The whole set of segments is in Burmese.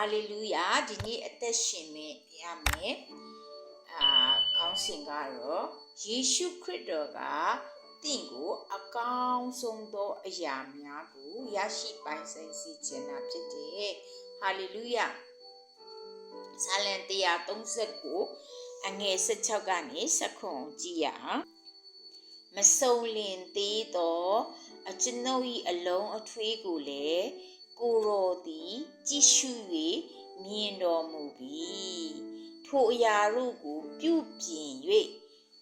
ဟာလေလုယာဒီနေ့အသက်ရှင်နေရမယ်အာခေါင်းစဉ်ကတော့ယေရှုခရစ်တော်ကတင့်ကိုအကောင်းဆုံးသောအရာများကိုရရှိပိုင်ဆိုင်စေခြင်းတာဖြစ်တယ်ဟာလေလုယာဇာလန်139အငယ်16ကနေ19ကြည့်ရအောင်မစုံလင်သေးသောအကျွန်ုပ်၏အလုံးအထွေးကိုလည်း ကိုရောသည်ကြည့်ရှု၍မြင်တော်မူပြီထိုအရာတို့ကိုပြုပြင်၍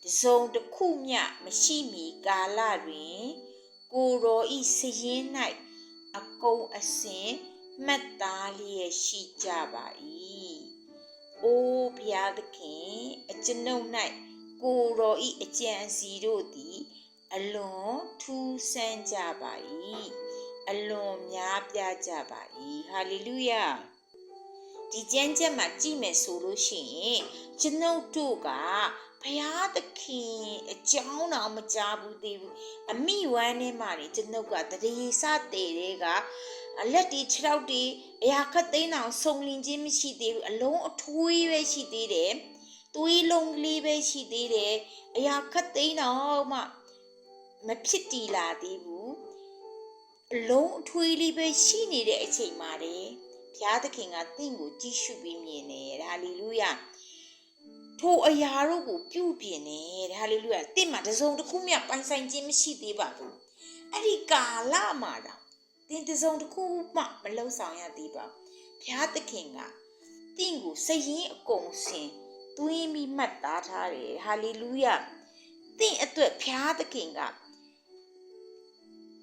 တစုံတစ်ခုမျှမရှိမီကာလတွင် ကိုရောဤစရင်၌အကုန်အစင်မှတ်သားလျက်ရှိကြပါ၏အိုးဘုရားသခင်အကျွန်ုပ်၌ကိုရောဤအကြံစီတို့သည် အလွန်ထူးဆန်းကြပါ၏ အလွန်များပြားကြပါ၏ဟာလေလုယာဒီကျမ်းချက်မှာကြည့်မယ်ဆိုလို့ရှိရင်ကျွန်ုပ်တို့ကဘုရားသခင်အကြောင်းတော်မကြားဘူးသေးဘူးအမိဝမ်းထဲမှာနေကျွန်ုပ်ကတရေစတဲ့တဲ့ကအလက်တီခြေထောက်တီအရာခတ်သိမ်းအောင်စုံလင်ခြင်းမရှိသေးဘူးအလုံးအထွေးပဲရှိသေးတယ်သွေးလုံးကလေးပဲရှိသေးတယ်အရာခတ်သိမ်းတော့မှမဖြစ်တည်လာသေးဘူး အလုံးအထွေးလေးပဲရှိနေတဲ့အချိန်မှာလေဘုရားသခင်ကတင့်ကိုကြည့်ရှုပြီးမြင်တယ်ဟာလေလုယာထိုအရာတို့ကိုပြုပြင်တယ်ဟာလေလုယာတင့်မှာတစုံတစ်ခုမျှပိုင်ဆိုင်ခြင်းမရှိသေးပါဘူးအဲ့ဒီကာလမှာတော့တင်တစုံတစ်ခုမှမလုံဆောင်ရသေးပါဘုရားသခင်ကတင့်ကိုစရင်အကုန်စင်သွင်းပြီးမှတ်သားထားတယ်ဟာလေလုယာတင့်အတွက်ဘုရားသခင်က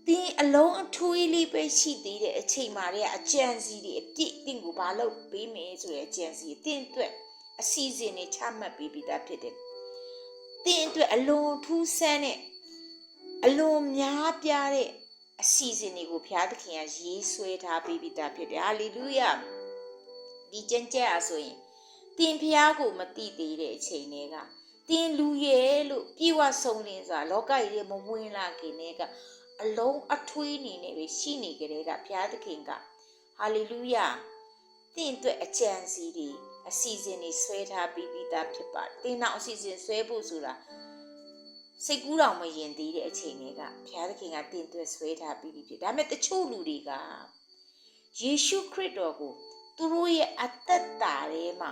တင်းအလုံးအထွေးလေးပဲရှိသေးတဲ့အချိန်မှာတည်းကအကြံစီတွေအပြည့်တင်းကိုဘာလို့ပေးမယ်ဆိုတဲ့အကြံစီတင်းအတွက်အစီအစဉ်တွေချမှတ်ပေးပြီးသားဖြစ်တယ်။တင်းအတွက်အလွန်ထူးဆန်းတဲ့အလွန်များပြားတဲ့အစီအစဉ်တွေကိုဘုရားသခင်ကရေးဆွဲထားပေးပြီးသားဖြစ်တယ်။ဟာလေလုယာ။ဒီကျင့်ကြအားဆိုရင်တင်းဖျားကိုမတိသေးတဲ့အချိန်တွေကတင်းလူရဲ့လို့ပြေဝဆုံးလင်းစွာလောကကြီးရဲ့မဝင်လာခင်တည်းက အလုံးအထွေးနေနေပဲရှိနေကြတဲ့ကဘုရားသခင်ကဟာလေလုယာတင့်အတွက်အကြံစီတွေအစီအစဉ်တွေဆွဲထားပြီးပြီးသားဖြစ်ပါတင်းနောက်အစီအစဉ်ဆွဲဖို့ဆိုတာစိတ်ကူးတော်မရင်သေးတဲ့အချိန်တွေကဘုရားသခင်ကတင့်အတွက်ဆွဲထားပြီးပြီးဖြစ်ဒါပေမဲ့တချို့လူတွေကယေရှုခရစ်တော်ကိုသူတို့ရဲ့အသက်တာထဲမှာ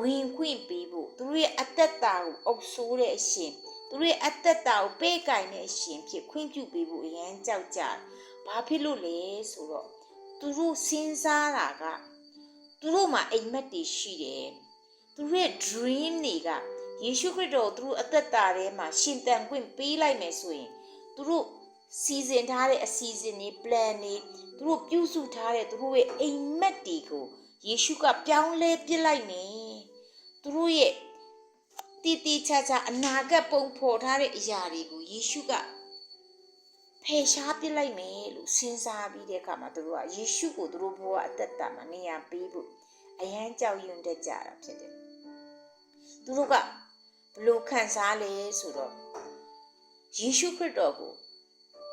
ဝင်ခွင့်ပေးဖို့သူတို့ရဲ့အသက်တာကိုအုပ်ဆိုးတဲ့အရှင် သူတို့ရဲ့အသက်တာကိုပေးကင်တဲ့အရှင်ဖြစ်ခွင့်ပြုပေးဖို့အရန်ကြောက်ကြ။ဘာဖြစ်လို့လဲဆိုတော့သူတို့စဉ်းစားတာကသူတို့မှာအိမ်မက်တွေရှိတယ်။သူတို့ရဲ့ dream တွေကယေရှုခရစ်တော်သူတို့အသက်တာထဲမှာရှင်တန်ခွင့်ပေးလိုက်မယ်ဆိုရင်သူတို့စီစဉ်ထားတဲ့အစီအစဉ်တွေ plan တွေသူတို့ပြုစုထားတဲ့သူတို့ရဲ့အိမ်မက်တွေကိုယေရှုကပြောင်းလဲပြစ်လိုက်မယ်။သူတို့ရဲ့ တီတီချာချာအနာဂတ်ပုံဖော်ထားတဲ့အရာတွေကိုယေရှုကဖယ်ရှားပစ်လိုက်မယ်လို့စဉ်းစားပြီးတဲ့အခါမှာသူတို့ကယေရှုကိုသူတို့ဘဝအသက်တာမှာနေရာပေးဖို့အယမ်းကြောက်ရွံ့တတ်ကြတာဖြစ်တယ်။သူတို့ကဘလို့ခံစားလဲဆိုတော့ယေရှုခရစ်တော်ကို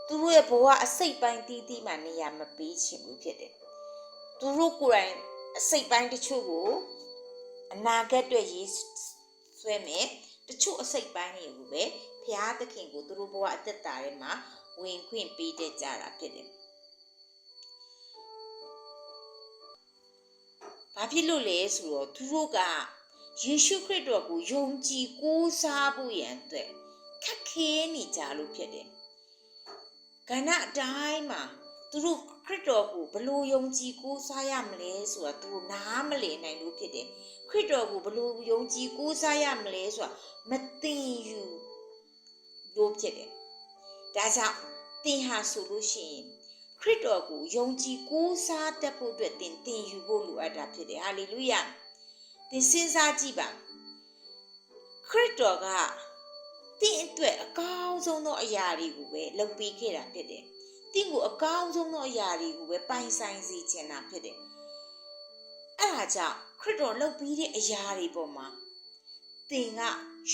သူတို့ရဲ့ဘဝအစိတ်ပိုင်းတီးတီးမှနေရာမပေးချင်ဘူးဖြစ်တယ်။သူတို့ကိုယ်တိုင်အစိတ်ပိုင်းတချို့ကိုအနာဂတ်အတွက်ရေး ဆွဲမယ်တချို့အစိတ်ပိုင်းတွေကိုပဲဘုရားသခင်ကိုသူတို့ဘဝအသက်တာထဲမှာဝင်ခွင့်ပေးတတ်ကြတာဖြစ်တယ်။ဘာဖြစ်လို့လဲဆိုတော့သူတို့ကယေရှုခရစ်တော်ကိုယုံကြည်ကိုးစားဖို့ရန်အတွက်ခက်ခဲနေကြလို့ဖြစ်တယ်။ကဏ္ဍအတိုင်းမှာ သူတို့ခရစ်တော်ကိုဘလို့ယုံကြည်ကိုးစားရမလဲဆိုတာသူတို့နားမလည်နိုင်လို့ဖြစ်တယ်ခရစ်တော်ကိုဘလို့ယုံကြည်ကိုးစားရမလဲဆိုတာမသိယူလို့ဖြစ်တယ်ဒါကြောင့်သင်ဟာဆိုလို့ရှိရင်ခရစ်တော်ကိုယုံကြည်ကိုးစားတတ်ဖို့အတွက်သင်သင်ယူဖို့လိုအပ်တာဖြစ်တယ်ဟာလေလုယာသင်စဉ်းစားကြည့်ပါခရစ်တော်ကသင်အတွက်အကောင်းဆုံးသောအရာတွေကိုပဲလုပ်ပေးခဲ့တာဖြစ်တယ် တင့်ကိုအကောင်းဆုံးသောအရာတွေကိုပဲပိုင်ဆိုင်စေချင်တာဖြစ်တယ်။အဲဒါကြောင့်ခရစ်တော်လုပ်ပြီးတဲ့အရာတွေပေါ်မှာသင်က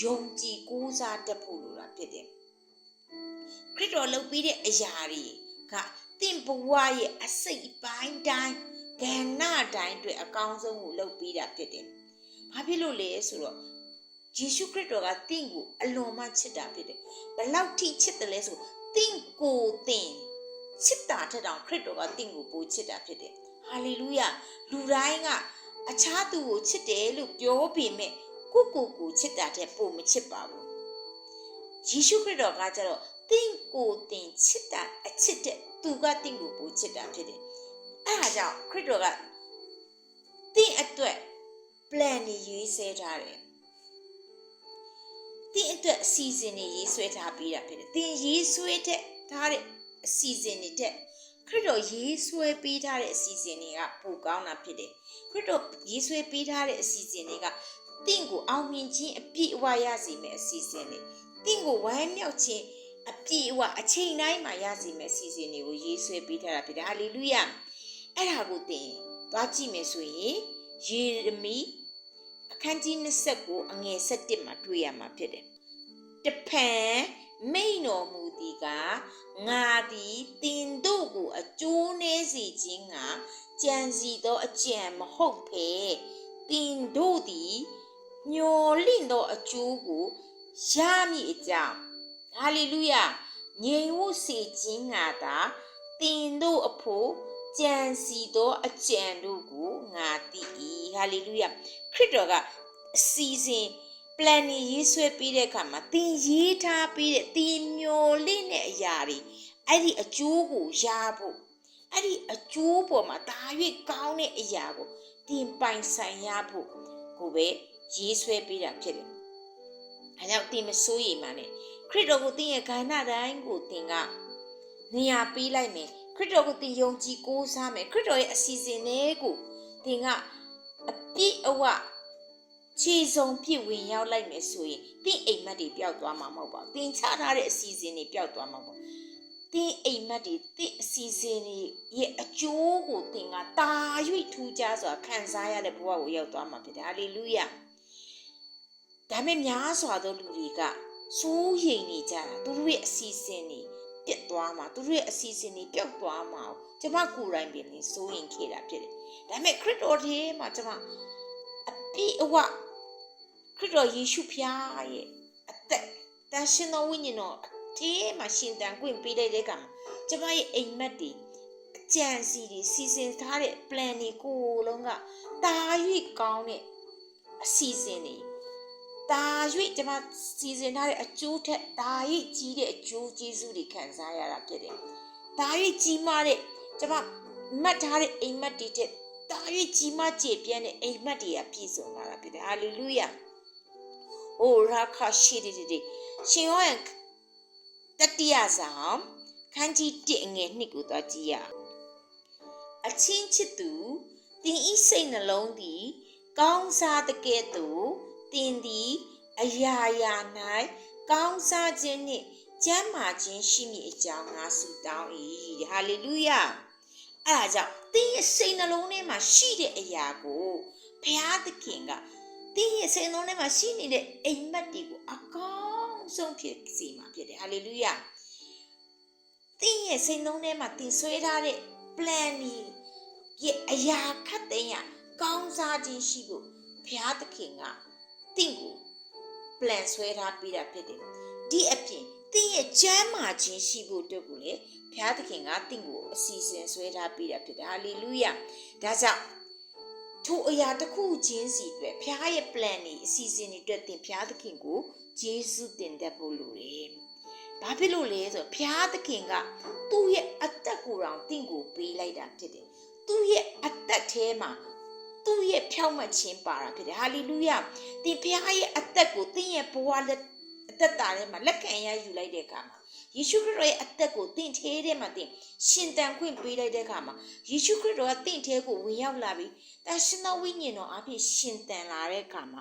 ယုံကြည်ကိုးစားတတ်ဖို့လိုတာဖြစ်တယ်။ခရစ်တော်လုပ်ပြီးတဲ့အရာတွေကသင်ဘဝရဲ့အစိတ်ပိုင်းတိုင်းကဏ္ဍတိုင်းအတွက်အကောင်းဆုံးကိုလုပ်ပေးတာဖြစ်တယ်။ဘာဖြစ်လို့လဲဆိုတော့ယေရှုခရစ်တော်ကတင့်ကိုအလွန်မှချစ်တာဖြစ်တယ်။ဘလောက်ထိချစ်တယ်လဲဆိုတင့်ကိုတင် ချစ်တာထက်တောင်ခရစ်တော်ကတင့်ကိုပိုချစ်တာဖြစ်တယ်။ဟာလေလုယာလူတိုင်းကအခြားသူကိုချစ်တယ်လို့ပြောပေမဲ့ကိုကိုကိုချစ်တာတဲ့ပိုမချစ်ပါဘူးယေရှုခရစ်တော်ကကြတော့တင့်ကိုတင်ချစ်တာအချစ်တဲ့သူကတင့်ကိုပိုချစ်တာဖြစ်တယ်အဲဒါကြောင့်ခရစ်တော်ကတင့်အတွက် plan နေရေးဆွဲထားတယ်တင်အတွက်အစီအစဉ်တွေရေးဆွဲထားပေးတာဖြစ်တယ်တင်ရေးဆွဲတဲ့ထားတဲ့ အစီအစဉ်တွေတဲ့ခရစ်တော်ရေးဆွဲပေးထားတဲ့အစီအစဉ်တွေကပိုကောင်းတာဖြစ်တယ်ခရစ်တော်ရေးဆွဲပေးထားတဲ့အစီအစဉ်တွေကတင့်ကိုအောင်မြင်ခြင်းအပြည့်အဝရစေမယ့်အစီအစဉ်တွေတင့်ကိုဝမ်းမြောက်ခြင်းအပြည့်အဝအချိန်တိုင်းမှာရစေမယ့်အစီအစဉ်တွေကိုရေးဆွဲပေးထားတာဖြစ်တယ်ဟာလေလုယအဲ့ဒါကိုတင်သွားကြည့်မယ်ဆိုရင်ယေရမိအခန်းကြီး29အငယ်7မှာတွေ့ရမှာဖြစ်တယ်တဖန် မိန်တော်မူသည်ကငါသည်တင်တို့ကိုအကျိုးနည်းစေခြင်းကကြံစီသောအကြံမဟုတ်ဖေတင်တို့သည်ညှော်လင့်သောအကျိုးကိုရမည်အကြောင်းဟာလေလုယငြိမ်ဝတ်စေခြင်းငါသာတင်တို့အဖို့ကြံစီသောအကြံတို့ကိုငါသိ၏ဟာလေလုယခရစ်တော်ကအစီအစဉ် plan နေရေးဆွဲပြီးတဲ့အခါမှာသင်ရေးထားပြီးတဲ့သင်မျော်လင့်တဲ့အရာတွေအဲ့ဒီအကျိုးကိုရဖို့အဲ့ဒီအကျိုးပေါ်မှာဒါ၍ကောင်းတဲ့အရာကိုသင်ပိုင်ဆိုင်ရဖို့ကိုပဲရေးဆွဲပေးတာဖြစ်တယ်။အဲကြောင့်သင်မစိုးရိမ်ပါနဲ့ခရစ်တော်ကိုသင်ရဲ့ခန္ဓာတိုင်းကိုသင်ကနေရာပေးလိုက်မယ်ခရစ်တော်ကိုသင်ယုံကြည်ကိုးစားမယ်ခရစ်တော်ရဲ့အစီအစဉ်တွေကိုသင်ကအပြည့်အဝ ခြေစုံပြည့်ဝင်ရောက်လိုက်မယ်ဆိုရင်သင်အိမ်မက်တွေပျောက်သွားမှာမဟုတ်ပါဘူးသင်ချထားတဲ့အစီအစဉ်တွေပျောက်သွားမှာမဟုတ်ဘူးသင်အိမ်မက်တွေသင်အစီအစဉ်တွေရဲ့အကျိုးကိုသင်ကတာ၍ထူးခြားစွာခံစားရတဲ့ဘဝကိုရောက်သွားမှာဖြစ်တယ်ဟာလေလုယာဒါမဲ့များစွာသောလူတွေကစိုးရိမ်နေကြတာသူတို့ရဲ့အစီအစဉ်တွေပြတ်သွားမှာသူတို့ရဲ့အစီအစဉ်တွေပျောက်သွားမှာကျမကိုယ်တိုင်ပင်နေစိုးရိမ်ခဲ့တာဖြစ်တယ်ဒါမဲ့ခရစ်တော်ထဲမှာကျမအပြည့်အဝ ခရစ်တော်ယေရှုဖျားရဲ့အသက်တန်ရှင်တော်ဝိညာဉ်တော်အထဲမှာရှင်တန်ခွင့်ပေးလိုက်တဲ့ကံကျမရဲ့အိမ်မက်တွေအကြံစီတွေစီစဉ်ထားတဲ့ plan တွေကိုလုံးကတာ၍ကောင်းတဲ့အစီအစဉ်တွေတာ၍ကျမစီစဉ်ထားတဲ့အကျိုးထက်တာ၍ကြီးတဲ့အကျိုးကျေးဇူးတွေခံစားရတာဖြစ်တယ်။တာ၍ကြီးမားတဲ့ကျမမှတ်ထားတဲ့အိမ်မက်တွေတဲ့တာ၍ကြီးမားကျေပြန့်တဲ့အိမ်မက်တွေကပြည့်စုံလာတာဖြစ်တယ်။ဟာလေလုယာ။ အိုရာခရှိဒီဒီရှင်ယောဟန်တတိယဆောင်ခန်းကြီး1အငယ်2ကိုသွားကြည့်ရအချင်းချစ်သူတင်ဤစိတ်နှလုံးသည်ကောင်းစားတဲ့ကဲ့သို့တင်သည်အရာရာ၌ကောင်းစားခြင်းနှင့်ကျမ်းမာခြင်းရှိမည်အကြောင်းငါဆုတောင်း၏ဟာလေလုယအဲ့ဒါကြောင့်တင်းရဲ့စိတ်နှလုံးထဲမှာရှိတဲ့အရာကိုဘုရားသခင်က တင်းရဲ့စိတ်နှလုံးထဲမှာရှိနေတဲ့အိမ်မက်တွေကိုအကောင်းဆုံးဖြစ်စေမှာဖြစ်တယ်ဟာလေလုယတင်းရဲ့စိတ်နှလုံးထဲမှာတင်ဆွဲထားတဲ့ plan ကြီးရဲ့အရာခတ်တဲ့ရကောင်းစားခြင်းရှိဖို့ဘုရားသခင်ကတင့်ကို plan ဆွဲထားပေးတာဖြစ်တယ်ဒီအပြင်တင့်ရဲ့ကျမ်းမာခြင်းရှိဖို့အတွက်ကိုလေဘုရားသခင်ကတင့်ကိုအစီအစဉ်ဆွဲထားပေးတာဖြစ်တယ်ဟာလေလုယဒါကြောင့် ထိုအရာတစ်ခုချင်းစီအတွက်ဘုရားရဲ့ plan တွေအစီအစဉ်တွေအတွက်တင်ဘုရားသခင်ကိုဂျေစုတင်တတ်ဖို့လိုတယ်ဘာဖြစ်လို့လဲဆိုတော့ဘုရားသခင်ကသူ့ရဲ့အသက်ကိုယ်တော်တင့်ကိုပေးလိုက်တာဖြစ်တယ်သူ့ရဲ့အသက်ထဲမှာသူ့ရဲ့ဖြောင့်မတ်ခြင်းပါတာဖြစ်တယ်ဟာလေလုယသင်ဖခင်ရဲ့အသက်ကိုသင်ရဲ့ဘဝလက်အသက်တာထဲမှာလက်ခံရယူလိုက်တဲ့အခါမှာ ယေရှုခရစ်တော်ရဲ့အသက်ကိုသင်ထဲထဲမှာသင်ရှင်တန်ခွင့်ပေးလိုက်တဲ့အခါမှာယေရှုခရစ်တော်ကသင်ထဲကိုဝင်ရောက်လာပြီးတန်ရှင်သောဝိညာဉ်တော်အဖြစ်ရှင်တန်လာတဲ့အခါမှာ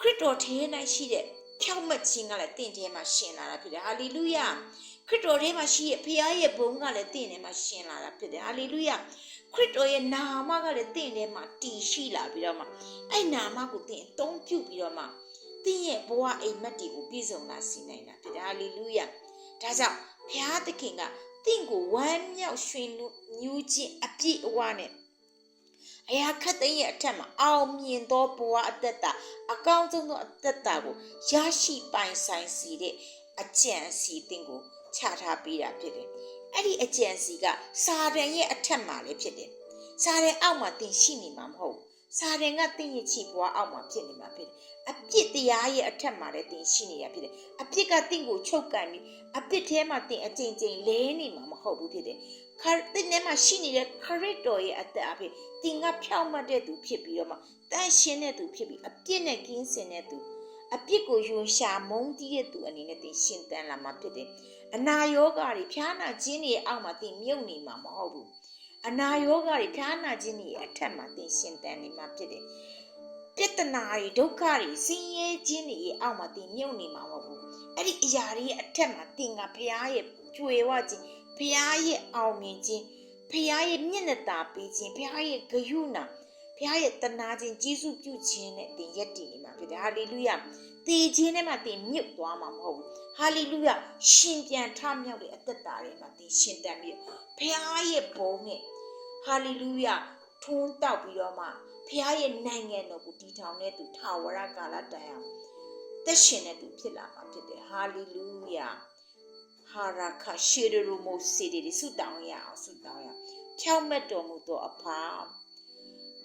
ခရစ်တော်ထဲ၌ရှိတဲ့ဖြောင့်မတ်ခြင်းကလည်းသင်ထဲမှာရှင်လာတာဖြစ်တယ်ဟာလေလုယခရစ်တော်ထဲမှာရှိတဲ့ဖခင်ရဲ့ဘုန်းကလည်းသင်ထဲမှာရှင်လာတာဖြစ်တယ်ဟာလေလုယခရစ်တော်ရဲ့နာမကလည်းတင့်ထဲမှာတည်ရှိလာပြီးတော့မှအဲ့နာမကိုတင်အသုံးပြုပြီးတော့မှတင့်ရဲ့ဘဝအိမ်မက်တွေကိုပြည့်စုံလာစေနိုင်တာဖြစ်တယ်ဟာလေလုယ ဒါကြောင့်ဘုရားသခင်ကတင့်ကိုဝမ်းမြောက်ရွှင်ညူးခြင်းအပြည့်အဝနဲ့အရာခတ်သိမ်းရဲ့အထက်မှာအောင်မြင်သောဘဝအသက်တာအကောင်းဆုံးသောအသက်တာကိုရရှိပိုင်ဆိုင်စီတဲ့အကြံစီတင်ကိုချထားပေးတာဖြစ်တယ်အဲ့ဒီအကြံစီကစာတန်ရဲ့အထက်မှာလည်းဖြစ်တယ်စာတန်အောက်မှာတင်ရှိနေမှာမဟုတ်ဘူး စာတန်ကတင်ရဲ့ချီဘွားအောက်မှာဖြစ်နေမှာဖြစ်တယ်အပြစ်တရားရဲ့အထက်မှာလည်းတင်ရှိနေရဖြစ်တယ်အပြစ်ကတင့်ကိုချုပ်ကန်ပြီးအပြစ်ထဲမှာတင်အကျဉ်းချင်းလဲနေမှာမဟုတ်ဘူးဖြစ်တယ်ခရစ်ထဲမှာရှိနေတဲ့ခရစ်တော်ရဲ့အသက်အဖြစ်တင်ကဖြောင့်မတ်တဲ့သူဖြစ်ပြီးတော့မှတန်ရှင်းတဲ့သူဖြစ်ပြီးအပြစ်နဲ့ကင်းစင်တဲ့သူအပြစ်ကိုယွန်ရှာမုန်းတီးတဲ့သူအနေနဲ့တင်ရှင်းတန်းလာမှာဖြစ်တယ်အနာယောဂါတွေဖျားနာခြင်းတွေအောက်မှာတင်မြုပ်နေမှာမဟုတ်ဘူး အနာယောဂါတွေဖျားနာခြင်းတွေအထက်မှာတင်ရှင်းတန်းနေမှာဖြစ်တယ်ပြဿနာတွေဒုက္ခတွေဆင်းရဲခြင်းတွေအောက်မှာတင်မြုပ်နေမှာမဟုတ်ဘူးအဲ့ဒီအရာတွေရဲ့အထက်မှာတင်ကဖျားရဲ့ကျွေဝခြင်းဖျားရဲ့အောင်မြင်ခြင်းဖျားရဲ့မျက်နှာသာပေးခြင်းဖျားရဲ့ဂရုဏာဖျားရဲ့တနာခြင်းကျေးဇူးပြုခြင်းနဲ့တင်ရက်တည်နေမှာဖြစ်တယ်ဟာလေလုယတည်ခြင်းနဲ့မှတင်မြုပ်သွားမှာမဟုတ်ဘူးဟာလေလုယရှင်ပြန်ထမြောက်တဲ့အသက်တာတွေမှာတင်ရှင်တန်ပြီးဖျားရဲ့ဘုံနဲ့ ဟာလေလုယထွန်းတောက်ပြီးတော့မှဖျားရဲ့နိုင်ငံတော်ကိုတည်ထောင်တဲ့သူထာဝရကာလတိုင်အောင်သက်ရှင်တဲ့သူဖြစ်လာမှာဖြစ်တယ်ဟာလေလုယဟာရခရှေရရမိုစီဒီဆုတောင်းရအောင်ဆုတောင်းရအောင်ဖြောင့်မတ်တော်မူသောအဖာ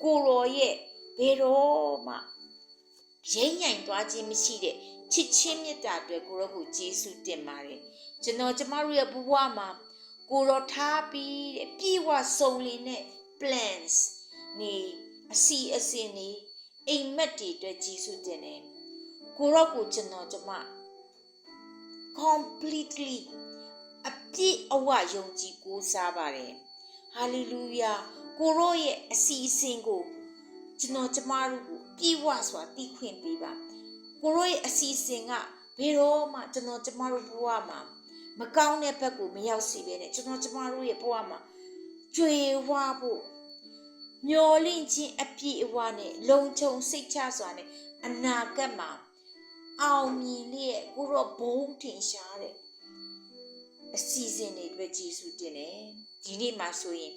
ကိုရောရဲ့ဘယ်တော့မှရိမ့်ညင်သွားခြင်းမရှိတဲ့ချစ်ချင်းမေတ္တာအတွက်ကိုရောကိုကျေးဇူးတင်ပါတယ်ကျွန်တော်ကျမတို့ရဲ့ဘဝမှာ ကိုရောထားပြီးတဲ့ပြေဝစုံလင်တဲ့ plans နေအစီအစဉ်နေအိမ်မက်တွေအတွက်ကျေးဇူးတင်တယ်ကိုရောကိုကျွန်တော်ကျမ completely အပြည့်အဝယုံကြည်ကိုးစားပါတယ်ဟာလေလုယာကိုရောရဲ့အစီအစဉ်ကိုကျွန်တော်ကျမတို့ကိုပြည့်ဝစွာသိခွင့်ပေးပါကိုရောရဲ့အစီအစဉ်ကဘယ်တော့မှကျွန်တော်ကျမတို့ဘဝမှာ မကောင်းတဲ့ဘက်ကိုမရောက်စေဘဲနဲ့ကျွန်တော်ကျမတို့ရဲ့ဘဝမှာကြွေဝါဖို့မျောလင့်ခြင်းအပြည့်အဝနဲ့လုံခြုံစိတ်ချစွာနဲ့အနာဂတ်မှာအောင်မြင်လျက်ကိုရောဘုံထင်ရှားတဲ့အစီအစဉ်တွေအတွက်ကျေးဇူးတင်တယ်ဒီနေ့မှာဆိုရင်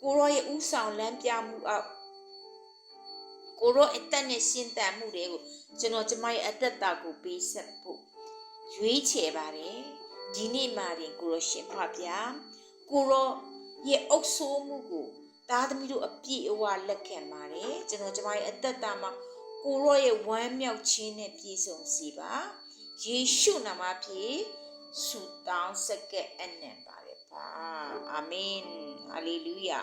ကိုရောရဲ့ဥဆောင်လမ်းပြမှုအောက်ကိုရောအသက်နဲ့ရှင်းတန်မှုတွေကိုကျွန်တော်ကျမရဲ့အသက်တာကိုပေးဆက်ဖို့ရွေးချယ်ပါတယ် ဒီနေ့မှာတင်ကိုရောရှင်ဖဗျာကိုရောရဲ့အုပ်ဆိုးမှုကိုသားသမီးတို့အပြည့်အဝလက်ခံပါတယ်ကျွန်တော်ကျမရဲ့အသက်တာမှာကိုရောရဲ့ဝမ်းမြောက်ခြင်းနဲ့ပြည့်စုံစေပါယေရှုနာမဖြင့်ဆုတောင်းစက္ကအနံပါတယ်ပါအာမင်ဟာလေလုယာ